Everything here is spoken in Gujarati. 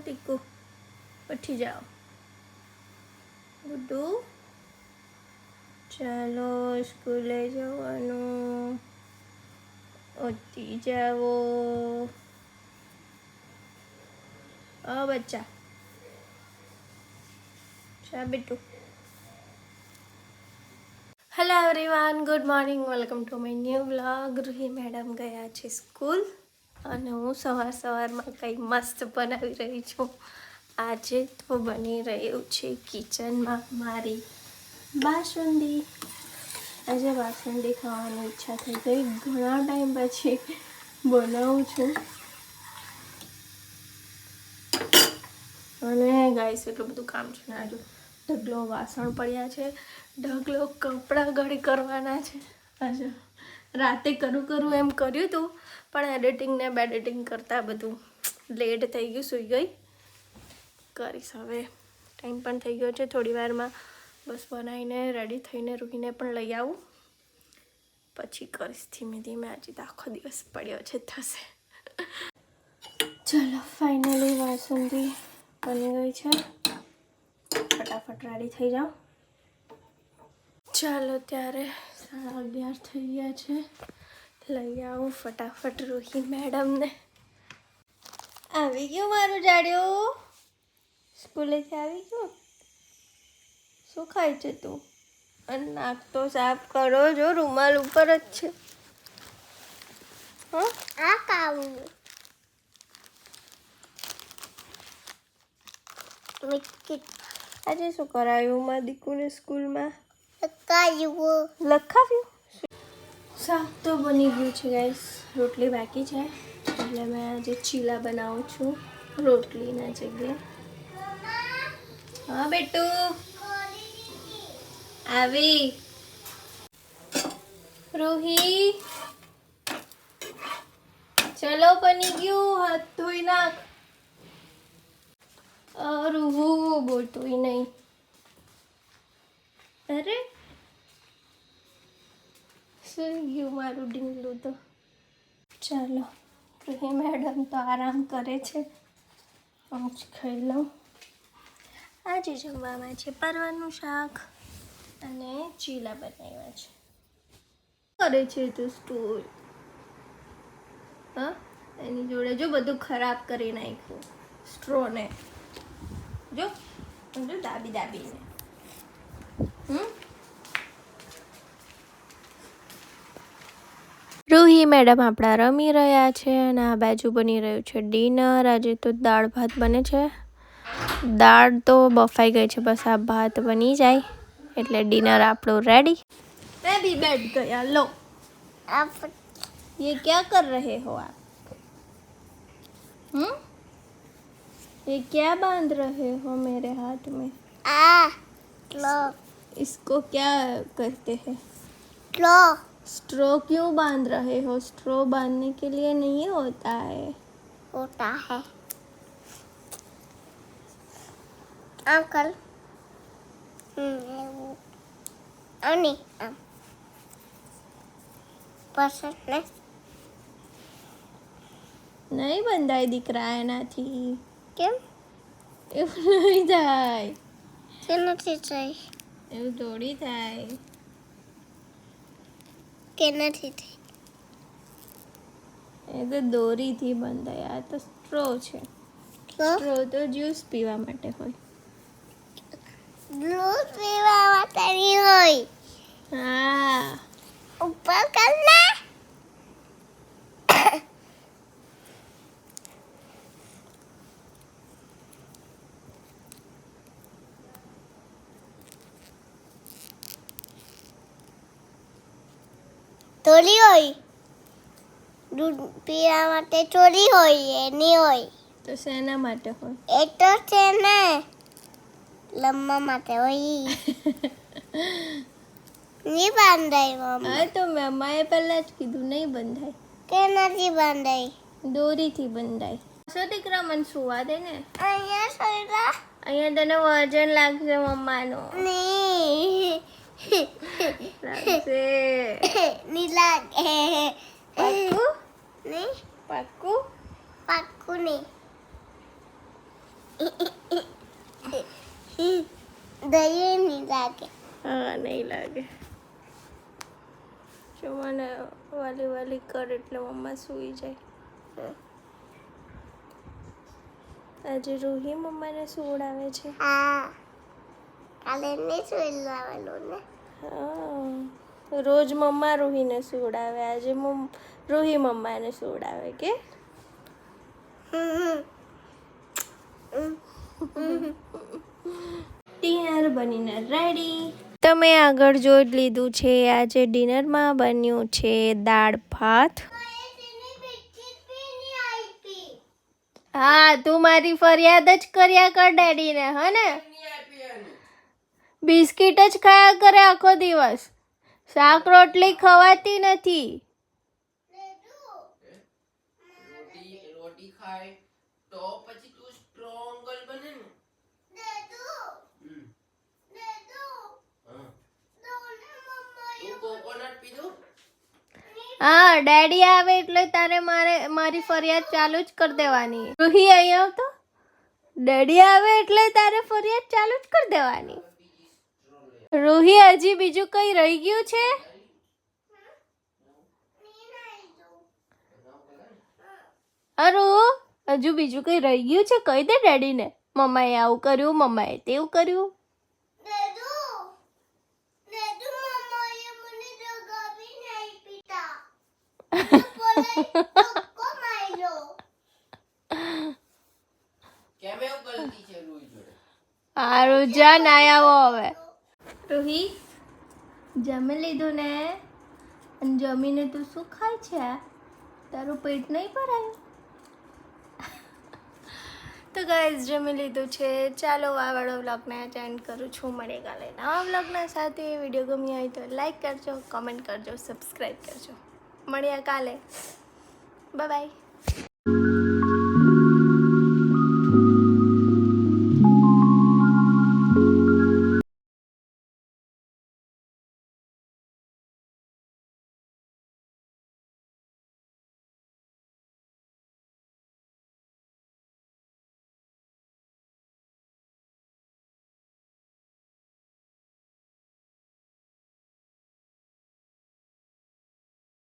ટીકુ. ઉઠી જાઓ. ગુડ્ડુ, ચાલો સ્કૂલે જવાનું. ઉઠી જાઓ. અ, બચ્ચા. ચા બેટુ? Hello everyone good morning welcome to my new blog Roohi madam ગયા છે સ્કૂલ. અને હું સવાર સવારમાં કંઈ મસ્ત બનાવી રહી છું. આજે તો બની રહ્યું છે કિચનમાં મારી બાસુંદી. આજે બાસુંદી ખાવાની ઈચ્છા થઈ ગઈ. ઘણા ટાઈમ પછી બનાવું છું. અને ગાઈસ, એટલું બધું કામ છે ને આજુ. ઢગલો વાસણ પડ્યા છે. ઢગલો કપડાં ઘડી કરવાના છે. આજે રાતે કરું કરું એમ કર્યું હતું પણ એડિટિંગ ને બેડિટિંગ કરતાં બધું લેટ થઈ ગયું, સૂઈ ગઈ. કરીશ હવે. ટાઈમ પણ થઈ ગયો છે, થોડી વારમાં બસ બનાવીને રેડી થઈને રૂહીને પણ લઈ આવું. પછી કરીશ ધીમે ધીમે, આજે તો આખો દિવસ પડ્યો છે, થશે. ચલો ફાઇનલી વાસુંદી બની ગઈ છે. ફટાફટ રેડી થઈ જાઓ. ચાલો, ત્યારે સાડા અગિયાર થઈ ગયા છે. લઈ આવું ફટાફટ રોહી મેડમને. આવી ગયો મારું જાડ્યો? સ્કૂલેથી આવી ગયો? શું ખાય છે તું? અને નાક તો સાફ કરો જો રૂમાલ ઉપર જ છે. હા? આ કાવું આજે શું કરાયું? માં દીકુને સ્કૂલમાં? કાયું લખાવ્યું? શાક તો બની ગયું છે ગાઈસ રોટલી બાકી છે એટલે મેં આજે ચીલા બનાવું છું રોટલીના જગ્યાએ હા બેટુ આવી રૂહી ચલો બની ગયું હાથ ધોઈ નાખ રૂહુ બોલતું નહીં અરે સુઈ ગયું મારું ડીંગલું તો ચાલો, પ્રિય મેડમ તો આરામ કરે છે. હું જ ખાઈ લઉં. આજે જમવામાં છે પરવાનું શાક અને ચીલા બનાવ્યા છે. કરે છે તો સ્ટૂલ? હા, એની જોડે જો બધું ખરાબ કરી નાખ્યું, સ્ટ્રોને. જો જો દાબી દાબીને. હમ? રૂહી મેડમ આપણા રમી રહ્યા છે અને આ બાજુ બની રહ્યું છે ડિનર આજે તો દાળ ભાત બને છે દાળ તો બફાઈ ગઈ છે બસ આ ભાત બની જાય એટલે ડિનર આપણું રેડી मैं भी बैठ गया लो આ ये क्या कर रहे हो आप हम्म ये क्या बांध रहे हो मेरे हाथ में આ લો इसको क्या कहते हैं લો स्ट्रो क्यों बांध रहे हो स्ट्रो बांधने के लिए नहीं होता है होता है अंकल અને આમ પસંદ ને નહીં બંધાય દીકરા એનાથી કેમ એવું નહીં થાય તે નથી થઈ એવું થોડી થાય કે નથી થઈ? એ તો દોરીથી બંધાય. આ તો સ્ટ્રો છે. સ્ટ્રો તો જ્યુસ પીવા માટે હોય. જ્યુસ પીવા માટે હોય. હા. ઉપર કર ચોરી હોય. દૂધ પીવા માટે ચોરી હોય એની હોય. તો શેના માટે હોય? એ તો છે ને લમવા માટે હોય. નહીં બાંધાય મમ્મી. હા તો મમ્માએ પહેલાં જ કીધું નહીં બંધાય. કેનાથી બંધાય? દોરીથી બંધાય. શું દીકરા મને સુવા દે ને? અહીંયા સોયરા અહીંયા તને વજન લાગશે મમ્માનું. નહીં. લાગશે નહીં લાગે પાક્કું નહીં પાક્કું પાક્કું નહીં દઈએ નહીં લાગે હા નહીં લાગે જો મને વાલી વાલી કર એટલે મમ્મા સૂઈ જાય. આજે રૂહી મમ્માને સુવડાવે છે. હા. કાલે નહીં સુઈ ને? રોજ મમ્મા રૂહીને સુવડાવે. આજે રૂહી મમ્માને સુવડાવે કે? ડિનર બનીને રેડી. તમે આગળ જોઈ લીધું છે, આજે ડિનરમાં બન્યું છે દાળ ભાત. હા, તું મારી ફરિયાદ જ કર્યા કર ડેડીને, હને? બિસ્કિટ જ ખાયા કરે આખો દિવસ. શાક રોટલી ખવાતી નથી. હા, ડેડી આવે એટલે તારે મારે, મારી ફરિયાદ ચાલુ જ કરી દેવાની. રૂહી અહીંયા આવતો? ડેડી આવે એટલે તારે ફરિયાદ ચાલુ જ કરી દેવાની. રૂહી હજી બીજું કઈ રહી ગયું છે? અરુ હજુ બીજું કઈ રહી ગયું છે? કહી દે ડેડીને. મમ્માએ આવું કર્યું મમ્માએ તેવું કર્યું. કેમ એવું ગલતી છે રૂઈ જોડે? હારું જા ના આવો હવે. રૂહી જમી લીધું ને? અને જમીને તું શું ખાય છે? તારું પેટ નહીં ભરાયું? તો ગાઈઝ જમી લીધું છે. ચાલો આ વાળો વ્લોગને એન્ડ કરું છું મળે કાલે નવા વ્લોગના સાથે. વીડિયો ગમી હોય તો લાઈક કરજો કમેન્ટ કરજો સબસ્ક્રાઈબ કરજો. મળ્યા કાલે. Bye bye